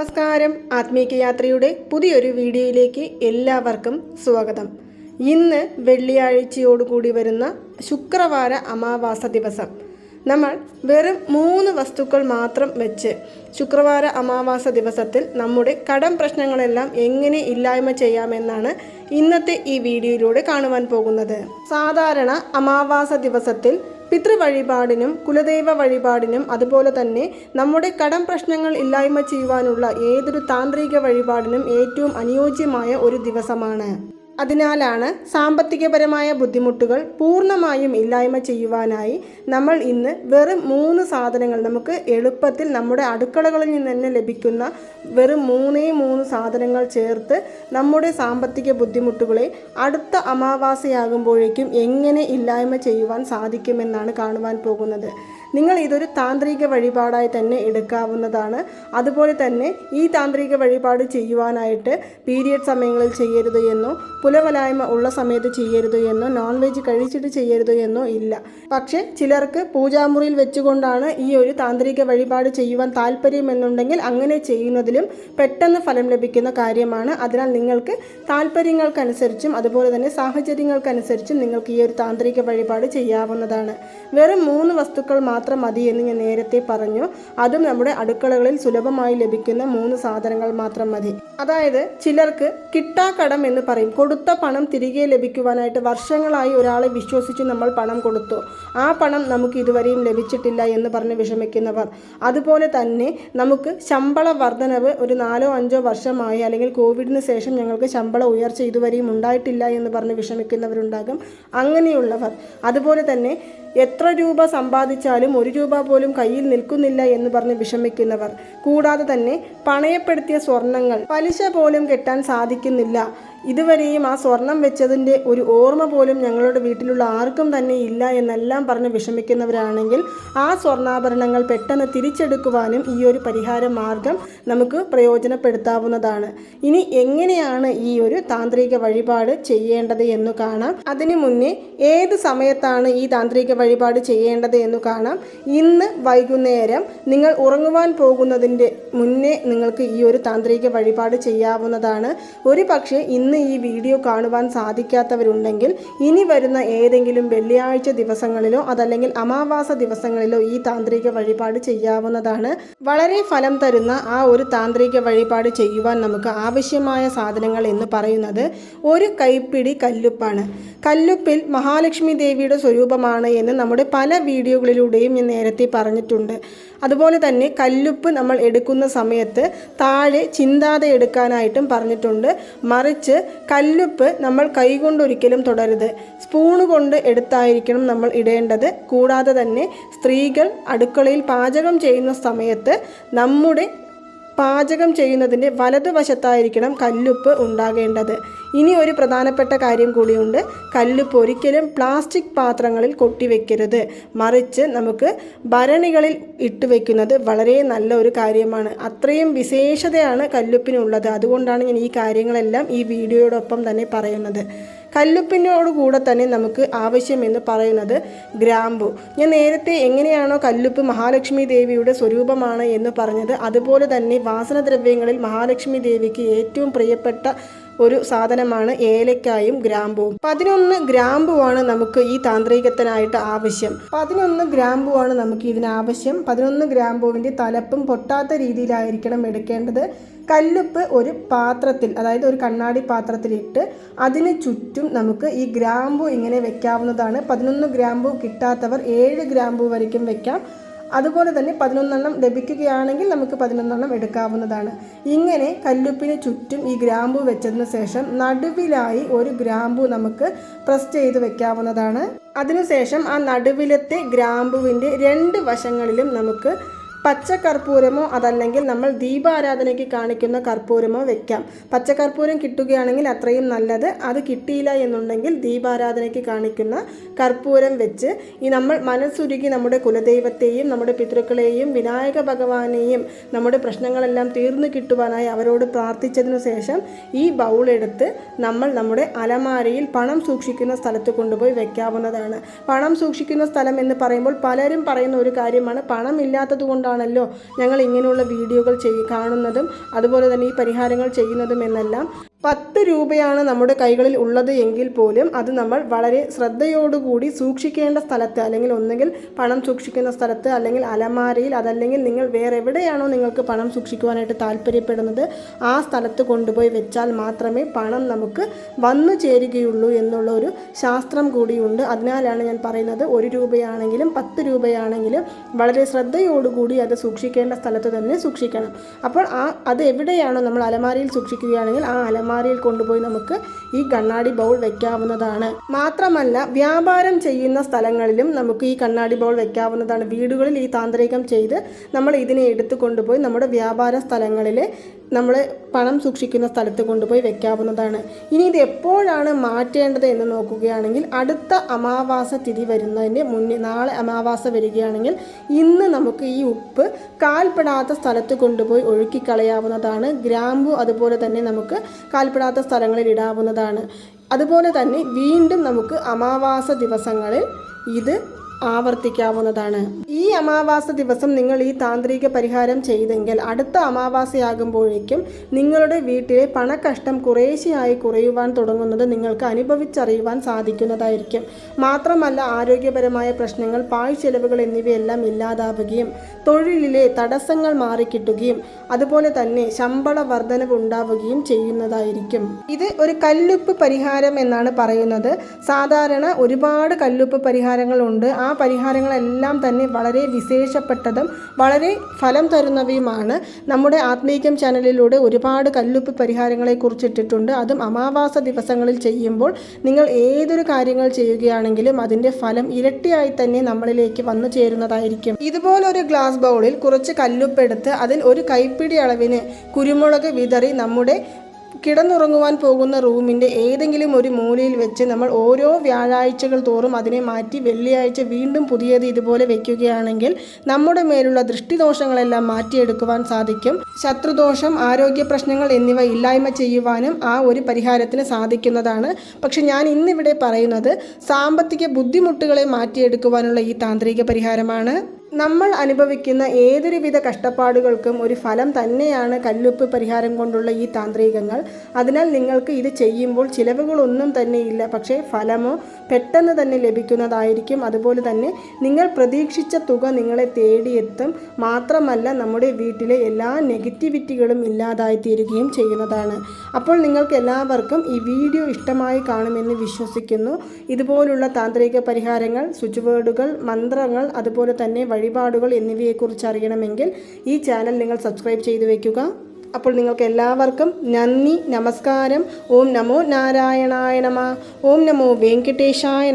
നമസ്കാരം. ആത്മീക യാത്രയുടെ പുതിയൊരു വീഡിയോയിലേക്ക് എല്ലാവർക്കും സ്വാഗതം. ഇന്ന് വെള്ളിയാഴ്ചയോടുകൂടി വരുന്ന ശുക്രവാര അമാവാസ ദിവസം. നമ്മൾ വെറും മൂന്ന് വസ്തുക്കൾ മാത്രം വെച്ച് ശുക്രവാര അമാവാസ ദിവസത്തിൽ നമ്മുടെ കടം പ്രശ്നങ്ങളെല്ലാം എങ്ങനെ ഇല്ലായ്മ ചെയ്യാമെന്നാണ് ഇന്നത്തെ ഈ വീഡിയോയിലൂടെ കാണുവാൻ പോകുന്നത്. സാധാരണ അമാവാസ ദിവസത്തിൽ പിതൃവഴിപാടിനും കുലദൈവ വഴിപാടിനും അതുപോലെ തന്നെ നമ്മുടെ കടം പ്രശ്നങ്ങൾ ഇല്ലായ്മ ചെയ്യുവാനുള്ള ഏതൊരു താന്ത്രിക വഴിപാടിനും ഏറ്റവും അനുയോജ്യമായ ഒരു ദിവസമാണ്. അതിനാലാണ് സാമ്പത്തികപരമായ ബുദ്ധിമുട്ടുകൾ പൂർണമായും ഇല്ലായ്മ ചെയ്യുവാനായി നമ്മൾ ഇന്ന് വെറും മൂന്ന് സാധനങ്ങൾ നമുക്ക് എളുപ്പത്തിൽ നമ്മുടെ അടുക്കളകളിൽ നിന്ന് തന്നെ ലഭിക്കുന്ന വെറും മൂന്നേ മൂന്ന് സാധനങ്ങൾ ചേർത്ത് നമ്മുടെ സാമ്പത്തിക ബുദ്ധിമുട്ടുകളെ അടുത്ത അമാവാസയാകുമ്പോഴേക്കും എങ്ങനെ ഇല്ലായ്മ ചെയ്യുവാൻ സാധിക്കുമെന്നാണ് കാണുവാൻ പോകുന്നത്. നിങ്ങൾ ഇതൊരു താന്ത്രിക വഴിപാടായി തന്നെ എടുക്കാവുന്നതാണ്. അതുപോലെ തന്നെ ഈ താന്ത്രിക വഴിപാട് ചെയ്യുവാനായിട്ട് പീരിയഡ് സമയങ്ങളിൽ ചെയ്യരുത് എന്നോ പുലവലായ്മ ഉള്ള സമയത്ത് ചെയ്യരുത് എന്നോ നോൺ വെജ് കഴിച്ചിട്ട് ചെയ്യരുത് എന്നോ ഇല്ല. പക്ഷേ ചിലർക്ക് പൂജാമുറിയിൽ വെച്ചുകൊണ്ടാണ് ഈ ഒരു താന്ത്രിക വഴിപാട് ചെയ്യുവാൻ താല്പര്യമെന്നുണ്ടെങ്കിൽ അങ്ങനെ ചെയ്യുന്നതിലും പെട്ടെന്ന് ഫലം ലഭിക്കുന്ന കാര്യമാണ്. അതിനാൽ നിങ്ങൾക്ക് താല്പര്യങ്ങൾക്കനുസരിച്ചും അതുപോലെ തന്നെ സാഹചര്യങ്ങൾക്കനുസരിച്ചും നിങ്ങൾക്ക് ഈ ഒരു താന്ത്രിക വഴിപാട് ചെയ്യാവുന്നതാണ്. വെറും മൂന്ന് വസ്തുക്കൾ മാത്രം മതി എന്ന് ഞാൻ നേരത്തെ പറഞ്ഞു. അതും നമ്മുടെ അടുക്കളകളിൽ സുലഭമായി ലഭിക്കുന്ന മൂന്ന് സാധനങ്ങൾ മാത്രം മതി. അതായത് ചിലർക്ക് കിട്ടാക്കടം എന്ന് പറയും. കൊടുത്ത പണം തിരികെ ലഭിക്കുവാനായിട്ട് വർഷങ്ങളായി ഒരാളെ വിശ്വസിച്ച് നമ്മൾ പണം കൊടുത്തു. ആ പണം നമുക്ക് ഇതുവരെയും ലഭിച്ചിട്ടില്ല എന്ന് പറഞ്ഞ് വിഷമിക്കുന്നവർ. അതുപോലെ തന്നെ നമുക്ക് ശമ്പള വർധനവ് ഒരു നാലോ അഞ്ചോ വർഷമായി അല്ലെങ്കിൽ കോവിഡിന് ശേഷം ഞങ്ങൾക്ക് ശമ്പള ഉയർച്ച ഇതുവരെയും ഉണ്ടായിട്ടില്ല എന്ന് പറഞ്ഞ് വിഷമിക്കുന്നവരുണ്ടാകും. അങ്ങനെയുള്ളവർ. അതുപോലെ തന്നെ എത്ര രൂപ സമ്പാദിച്ചാലും ഒരു രൂപ പോലും കയ്യിൽ നിൽക്കുന്നില്ല എന്ന് പറഞ്ഞ് വിഷമിക്കുന്നവർ. കൂടാതെ തന്നെ പണയപ്പെടുത്തിയ സ്വർണങ്ങൾ പലിശ പോലും കെട്ടാൻ സാധിക്കുന്നില്ല. ഇതുവരെയും ആ സ്വർണം വെച്ചതിന്റെ ഒരു ഓർമ്മ പോലും ഞങ്ങളുടെ വീട്ടിലുള്ള ആർക്കും തന്നെ ഇല്ല എന്നെല്ലാം പറഞ്ഞ് വിഷമിക്കുന്നവരാണെങ്കിൽ ആ സ്വർണാഭരണങ്ങൾ പെട്ടെന്ന് തിരിച്ചെടുക്കുവാനും ഈ ഒരു പരിഹാര മാർഗം നമുക്ക് പ്രയോജനപ്പെടുത്താവുന്നതാണ്. ഇനി എങ്ങനെയാണ് ഈ ഒരു താന്ത്രിക വഴിപാട് ചെയ്യേണ്ടത് എന്ന് കാണാം. അതിനു മുന്നേ ഏത് സമയത്താണ് ഈ താന്ത്രിക വഴിപാട് ചെയ്യേണ്ടത് എന്ന് കാണാം. ഇന്ന് വൈകുന്നേരം നിങ്ങൾ ഉറങ്ങുവാൻ പോകുന്നതിന്റെ മുന്നേ നിങ്ങൾക്ക് ഈ ഒരു താന്ത്രിക വഴിപാട് ചെയ്യാവുന്നതാണ്. ഒരു പക്ഷേ ഇന്ന് ഈ വീഡിയോ കാണുവാൻ സാധിക്കാത്തവരുണ്ടെങ്കിൽ ഇനി വരുന്ന ഏതെങ്കിലും വെള്ളിയാഴ്ച ദിവസങ്ങളിലോ അതല്ലെങ്കിൽ അമാവാസ ദിവസങ്ങളിലോ ഈ താന്ത്രിക വഴിപാട് ചെയ്യാവുന്നതാണ്. വളരെ ഫലം തരുന്ന ആ ഒരു താന്ത്രിക വഴിപാട് ചെയ്യുവാൻ നമുക്ക് ആവശ്യമായ സാധനങ്ങൾ എന്ന് പറയുന്നത് ഒരു കൈപ്പിടി കല്ലുപ്പാണ്. കല്ലുപ്പിൽ മഹാലക്ഷ്മി ദേവിയുടെ സ്വരൂപമാണ് എന്ന് നമ്മുടെ പല വീഡിയോകളിലൂടെയും ഞാൻ നേരത്തെ പറഞ്ഞിട്ടുണ്ട്. അതുപോലെ തന്നെ കല്ലുപ്പ് നമ്മൾ എടുക്കുന്ന സമയത്ത് താഴെ ചിന്താതെ എടുക്കാനായിട്ടും പറഞ്ഞിട്ടുണ്ട്. മറിച്ച് കല്ലുപ്പ് നമ്മൾ കൈകൊണ്ട് ഒരിക്കലും തുടരുത്. സ്പൂണ് കൊണ്ട് എടുത്തായിരിക്കണം നമ്മൾ ഇടേണ്ടത്. കൂടാതെ തന്നെ സ്ത്രീകൾ അടുക്കളയിൽ പാചകം ചെയ്യുന്ന സമയത്ത് നമ്മുടെ പാചകം ചെയ്യുന്നതിന്റെ വലതുവശത്തായിരിക്കണം കല്ലുപ്പ് ഉണ്ടാകേണ്ടത്. ഇനി ഒരു പ്രധാനപ്പെട്ട കാര്യം കൂടിയുണ്ട്. കല്ലുപ്പ് ഒരിക്കലും പ്ലാസ്റ്റിക് പാത്രങ്ങളിൽ കൊട്ടിവെക്കരുത്. മറിച്ച് നമുക്ക് ഭരണികളിൽ ഇട്ട് വെക്കുന്നത് വളരെ നല്ല ഒരു കാര്യമാണ്. അത്രയും വിശേഷതയാണ് കല്ലുപ്പിനുള്ളത്. അതുകൊണ്ടാണ് ഞാൻ ഈ കാര്യങ്ങളെല്ലാം ഈ വീഡിയോയോടൊപ്പം തന്നെ പറയുന്നത്. കല്ലുപ്പിനോട് കൂടെ തന്നെ നമുക്ക് ആവശ്യമെന്ന് പറയുന്നത് ഗ്രാമ്പു. ഞാൻ നേരത്തെ എങ്ങനെയാണോ കല്ലുപ്പ് മഹാലക്ഷ്മി ദേവിയുടെ സ്വരൂപമാണ് എന്ന് പറഞ്ഞത് അതുപോലെ തന്നെ വാസനദ്രവ്യങ്ങളിൽ മഹാലക്ഷ്മി ദേവിക്ക് ഏറ്റവും പ്രിയപ്പെട്ട ഒരു സാധനമാണ് ഏലക്കായും ഗ്രാമ്പുവും. പതിനൊന്ന് ഗ്രാമ്പുവാണ് നമുക്ക് ഈ താന്ത്രികത്തിനായിട്ട് ആവശ്യം. പതിനൊന്ന് ഗ്രാമ്പുവാണ് നമുക്ക് ഇതിനാവശ്യം. പതിനൊന്ന് ഗ്രാമ്പുവിന്റെ തലപ്പും പൊട്ടാത്ത രീതിയിലായിരിക്കണം എടുക്കേണ്ടത്. കല്ലുപ്പ് ഒരു പാത്രത്തിൽ അതായത് ഒരു കണ്ണാടി പാത്രത്തിലിട്ട് അതിന് ചുറ്റും നമുക്ക് ഈ ഗ്രാമ്പു ഇങ്ങനെ വെക്കാവുന്നതാണ്. പതിനൊന്ന് ഗ്രാമ്പു കിട്ടാത്തവർ ഏഴ് ഗ്രാമ്പു വരയ്ക്കും വെക്കാം. അതുപോലെ തന്നെ പതിനൊന്നെണ്ണം ലഭിക്കുകയാണെങ്കിൽ നമുക്ക് പതിനൊന്നെണ്ണം എടുക്കാവുന്നതാണ്. ഇങ്ങനെ കല്ലുപ്പിന് ചുറ്റും ഈ ഗ്രാമ്പു വെച്ചതിന് ശേഷം നടുവിലായി ഒരു ഗ്രാമ്പു നമുക്ക് പ്രസ് ചെയ്ത് വെക്കാവുന്നതാണ്. അതിനുശേഷം ആ നടുവിലത്തെ ഗ്രാമ്പുവിന്റെ രണ്ട് വശങ്ങളിലും നമുക്ക് പച്ചക്കർപ്പൂരമോ അതല്ലെങ്കിൽ നമ്മൾ ദീപാരാധനയ്ക്ക് കാണിക്കുന്ന കർപ്പൂരമോ വെക്കാം. പച്ചക്കർപ്പൂരം കിട്ടുകയാണെങ്കിൽ അത്രയും നല്ലത്. അത് കിട്ടിയില്ല എന്നുണ്ടെങ്കിൽ ദീപാരാധനയ്ക്ക് കാണിക്കുന്ന കർപ്പൂരം വെച്ച് ഈ നമ്മൾ മനസ്സുരുകി നമ്മുടെ കുലദൈവത്തെയും നമ്മുടെ പിതൃക്കളെയും വിനായക ഭഗവാനെയും നമ്മുടെ പ്രശ്നങ്ങളെല്ലാം തീർന്നു കിട്ടുവാനായി അവരോട് പ്രാർത്ഥിച്ചതിനു ശേഷം ഈ ബൗളെടുത്ത് നമ്മൾ നമ്മുടെ അലമാരയിൽ പണം സൂക്ഷിക്കുന്ന സ്ഥലത്ത് കൊണ്ടുപോയി വെക്കാവുന്നതാണ്. പണം സൂക്ഷിക്കുന്ന സ്ഥലം എന്ന് പറയുമ്പോൾ പലരും പറയുന്ന ഒരു കാര്യമാണ് പണം ഇല്ലാത്തത് കൊണ്ടാണ് ആയതുകൊണ്ടാണല്ലോ ഞങ്ങൾ ഇങ്ങനെയുള്ള വീഡിയോകൾ ചെയ് കാണുന്നതും അതുപോലെ തന്നെ ഈ പരിഹാരങ്ങൾ ചെയ്യുന്നതും എന്നെല്ലാം പത്ത് രൂപയാണ് നമ്മുടെ കൈകളിൽ ഉള്ളത് എങ്കിൽ പോലും അത് നമ്മൾ വളരെ ശ്രദ്ധയോടുകൂടി സൂക്ഷിക്കേണ്ട സ്ഥലത്ത് അല്ലെങ്കിൽ ഒന്നുകിൽ പണം സൂക്ഷിക്കുന്ന സ്ഥലത്ത് അല്ലെങ്കിൽ അലമാരയിൽ അതല്ലെങ്കിൽ നിങ്ങൾ വേറെ എവിടെയാണോ നിങ്ങൾക്ക് പണം സൂക്ഷിക്കുവാനായിട്ട് താല്പര്യപ്പെടുന്നത് ആ സ്ഥലത്ത് കൊണ്ടുപോയി വെച്ചാൽ മാത്രമേ പണം നമുക്ക് വന്നു ചേരുകയുള്ളൂ എന്നുള്ള ഒരു ശാസ്ത്രം കൂടിയുണ്ട്. അതിനാലാണ് ഞാൻ പറയുന്നത് ഒരു രൂപയാണെങ്കിലും പത്ത് രൂപയാണെങ്കിലും വളരെ ശ്രദ്ധയോടുകൂടി അത് സൂക്ഷിക്കേണ്ട സ്ഥലത്ത് തന്നെ സൂക്ഷിക്കണം. അപ്പോൾ ആ അത് എവിടെയാണോ നമ്മൾ അലമാരയിൽ സൂക്ഷിക്കുകയാണെങ്കിൽ ആ അലമാരയിൽ കൊണ്ടുപോയി നമുക്ക് ഈ കണ്ണാടി ബൗൾ വെക്കാവുന്നതാണ്. മാത്രമല്ല വ്യാപാരം ചെയ്യുന്ന സ്ഥലങ്ങളിലും നമുക്ക് ഈ കണ്ണാടി ബൗൾ വെക്കാവുന്നതാണ്. വീടുകളിൽ ഈ താന്ത്രികം ചെയ്ത് നമ്മൾ ഇതിനെ എടുത്തു കൊണ്ടുപോയി നമ്മുടെ വ്യാപാര സ്ഥലങ്ങളിൽ നമ്മൾ പണം സൂക്ഷിക്കുന്ന സ്ഥലത്ത് കൊണ്ടുപോയി വെക്കാവുന്നതാണ്. ഇനി ഇത് എപ്പോഴാണ് മാറ്റേണ്ടത് എന്ന് നോക്കുകയാണെങ്കിൽ അടുത്ത അമാവാസ തിഥി വരുന്നതിന്റെ മുന്നേ നാളെ അമാവാസ വരികയാണെങ്കിൽ ഇന്ന് നമുക്ക് ഈ ഉപ്പ് കാൽപ്പെടാത്ത സ്ഥലത്ത് കൊണ്ടുപോയി ഒഴുക്കിക്കളയാവുന്നതാണ്. ഗ്രാമ്പു അതുപോലെ തന്നെ നമുക്ക് കാൽപ്പെടാത്ത സ്ഥലങ്ങളിൽ ഇടാവുന്നതാണ്. അതുപോലെ തന്നെ വീണ്ടും നമുക്ക് അമാവാസ ദിവസങ്ങളിൽ ഇത് ആവർത്തിക്കാവുന്നതാണ്. അമാവാസ ദിവസം നിങ്ങൾ ഈ താന്ത്രിക പരിഹാരം ചെയ്തെങ്കിൽ അടുത്ത അമാവാസയാകുമ്പോഴേക്കും നിങ്ങളുടെ വീട്ടിലെ പണക്കഷ്ടം കുറേശ്ശെയായി കുറയുവാൻ തുടങ്ങുന്നത് നിങ്ങൾക്ക് അനുഭവിച്ചറിയുവാൻ സാധിക്കുന്നതായിരിക്കും. മാത്രമല്ല ആരോഗ്യപരമായ പ്രശ്നങ്ങൾ പാഴ്ചെലവുകൾ എന്നിവയെല്ലാം ഇല്ലാതാവുകയും തൊഴിലിലെ തടസ്സങ്ങൾ മാറിക്കിട്ടുകയും അതുപോലെ തന്നെ ശമ്പള വർധനവ് ഉണ്ടാവുകയും ചെയ്യുന്നതായിരിക്കും. ഇത് ഒരു കല്ലുപ്പ് പരിഹാരം എന്നാണ് പറയുന്നത്. സാധാരണ ഒരുപാട് കല്ലുപ്പ് പരിഹാരങ്ങളുണ്ട്. ആ പരിഹാരങ്ങളെല്ലാം തന്നെ വളരെ വിശേഷപ്പെട്ടതും വളരെ ഫലം തരുന്നവയുമാണ്. നമ്മുടെ ആത്മീകം ചാനലിലൂടെ ഒരുപാട് കല്ലുപ്പ് പരിഹാരങ്ങളെ കുറിച്ചിട്ടിട്ടുണ്ട്. അതും അമാവാസ ദിവസങ്ങളിൽ ചെയ്യുമ്പോൾ നിങ്ങൾ ഏതൊരു കാര്യങ്ങൾ ചെയ്യുകയാണെങ്കിലും അതിന്റെ ഫലം ഇരട്ടിയായി തന്നെ നമ്മളിലേക്ക് വന്നു ചേരുന്നതായിരിക്കും. ഇതുപോലൊരു ഗ്ലാസ് ബൗളിൽ കുറച്ച് കല്ലുപ്പെടുത്ത് അതിൽ ഒരു കൈപ്പിടി അളവിന് കുരുമുളക് വിതറി നമ്മുടെ കിടന്നുറങ്ങുവാൻ പോകുന്ന റൂമിന്റെ ഏതെങ്കിലും ഒരു മൂലയിൽ വെച്ച് നമ്മൾ ഓരോ വ്യാഴാഴ്ചകൾ തോറും അതിനെ മാറ്റി വെള്ളിയാഴ്ച വീണ്ടും പുതിയത് ഇതുപോലെ വയ്ക്കുകയാണെങ്കിൽ നമ്മുടെ മേലുള്ള ദൃഷ്ടിദോഷങ്ങളെല്ലാം മാറ്റിയെടുക്കുവാൻ സാധിക്കും. ശത്രുദോഷം ആരോഗ്യ പ്രശ്നങ്ങൾ എന്നിവ ഇല്ലായ്മ ചെയ്യുവാനും ആ ഒരു പരിഹാരത്തിന് സാധിക്കുന്നതാണ്. പക്ഷെ ഞാൻ ഇന്നിവിടെ പറയുന്നത് സാമ്പത്തിക ബുദ്ധിമുട്ടുകളെ മാറ്റിയെടുക്കുവാനുള്ള ഈ താന്ത്രിക പരിഹാരമാണ്. നമ്മൾ അനുഭവിക്കുന്ന ഏതൊരുവിധ കഷ്ടപ്പാടുകൾക്കും ഒരു ഫലം തന്നെയാണ് കല്ലുപ്പ് പരിഹാരം കൊണ്ടുള്ള ഈ താന്ത്രികങ്ങൾ. അതിനാൽ നിങ്ങൾക്ക് ഇത് ചെയ്യുമ്പോൾ ചിലവുകളൊന്നും തന്നെ ഇല്ല പക്ഷേ ഫലമോ പെട്ടെന്ന് തന്നെ ലഭിക്കുന്നതായിരിക്കും. അതുപോലെ തന്നെ നിങ്ങൾ പ്രതീക്ഷിച്ച തുക നിങ്ങളെ തേടിയെത്തും. മാത്രമല്ല നമ്മുടെ വീട്ടിലെ എല്ലാ നെഗറ്റിവിറ്റികളും ഇല്ലാതായിത്തീരുകയും ചെയ്യുന്നതാണ്. അപ്പോൾ നിങ്ങൾക്ക് എല്ലാവർക്കും ഈ വീഡിയോ ഇഷ്ടമായി കാണുമെന്ന് വിശ്വസിക്കുന്നു. ഇതുപോലുള്ള താന്ത്രിക പരിഹാരങ്ങൾ സ്വിച്ച് വേർഡുകൾ മന്ത്രങ്ങൾ അതുപോലെ തന്നെ വഴിപാടുകൾ എന്നിവയെക്കുറിച്ച് അറിയണമെങ്കിൽ ഈ ചാനൽ നിങ്ങൾ സബ്സ്ക്രൈബ് ചെയ്തു വയ്ക്കുക. അപ്പോൾ നിങ്ങൾക്ക് എല്ലാവർക്കും നന്ദി നമസ്കാരം. ഓം നമോ നാരായണായ നമ. ഓം നമോ വെങ്കടേശായ